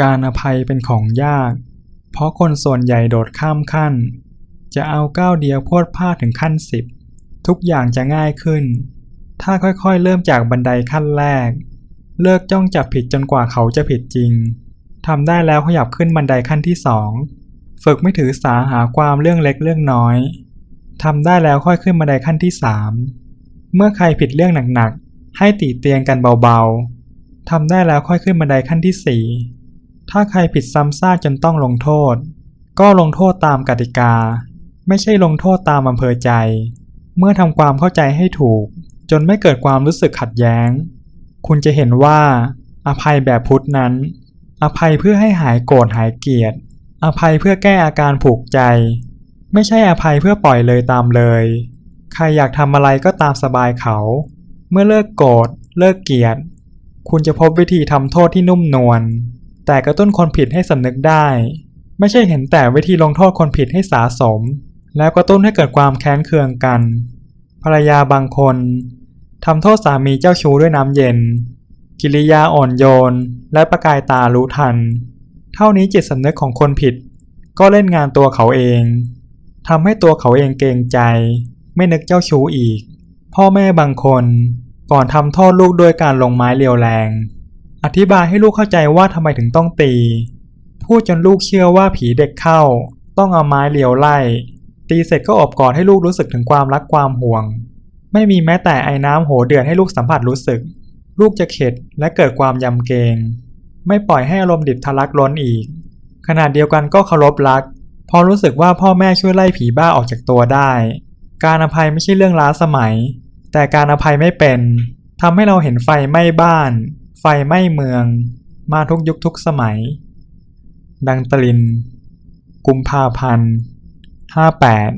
การอภัยเป็นของยาก เพราะคนส่วนใหญ่โดดข้ามขั้น จะเอาก้าวเดียวโพดพลาดถึงขั้นสิบทุกอย่างจะง่ายขึ้น ถ้าค่อยๆ เริ่มจากบันไดขั้นแรก เลิกจ้องจับผิดจนกว่าเขาจะผิดจริงทำได้แล้วขยับขึ้นบันไดขั้นที่สองฝึกไม่ถือสาหาความเรื่องเล็กเรื่องน้อยทำได้แล้วค่อยขึ้นบันไดขั้นที่สามเมื่อใครผิดเรื่องหนักๆให้ตีเตียงกันเบาๆทำได้แล้วค่อยขึ้นบันไดขั้นที่สี่ ถ้าใครผิดซ้ำซากจนต้องลงโทษ ก็ลงโทษตามกติกา ไม่ใช่ลงโทษตามอำเภอใจ เมื่อทำความเข้าใจให้ถูก จนไม่เกิดความรู้สึกขัดแย้ง คุณจะเห็นว่า อภัยแบบพุทธนั้น อภัยเพื่อให้หายโกรธหายเกลียด อภัยเพื่อแก้อาการผูกใจ ไม่ใช่อภัยเพื่อปล่อยเลยตามเลย ใครอยากทำอะไรก็ตามสบายเขา เมื่อเลิกโกรธเลิกเกลียด คุณจะพบวิธีทำโทษที่นุ่มนวล แต่กระตุ้นคนผิดให้สำนึกได้ ไม่ใช่เห็นแต่วิธีลงโทษคนผิดให้สาสม แล้วกระตุ้นให้เกิดความแค้นเคืองกัน ภรรยาบางคนทำโทษสามีเจ้าชู้ด้วยน้ำเย็น กิริยาอ่อนโยน และประกายตารู้ทัน เท่านี้จิตสำนึกของคนผิด ก็เล่นงานตัวเขาเองทำให้ตัวเขาเองเกรงใจ ไม่นึกเจ้าชู้อีก พ่อแม่บางคนก่อนทำโทษลูกด้วยการลงไม้เรียวแรง อธิบายให้ลูกเข้าใจว่าทำไมถึงต้องตี พูดจนลูกเชื่อว่าผีเด็กเข้า ต้องเอาไม้เลียวไล่ ตีเสร็จก็อบกอดให้ลูกรู้สึกถึงความรักความห่วง ไม่มีแม้แต่ไอ้น้ำโหเดือดให้ลูกสัมผัสรู้สึก ลูกจะเข็ดและเกิดความยำเกรง ไม่ปล่อยให้อารมณ์ดิบทะลักล้นอีกขนาดเดียวกันก็เคารพรัก พอรู้สึกว่าพ่อแม่ช่วยไล่ผีบ้าออกจากตัวได้ การอภัยไม่ใช่เรื่องล้าสมัย แต่การอภัยไม่เป็นทำให้เราเห็นไฟไหม้บ้าน ไฟไหม้เมืองมาทุกยุคทุกสมัย ดังตลิน กุมภาพันธ์ห้าแปด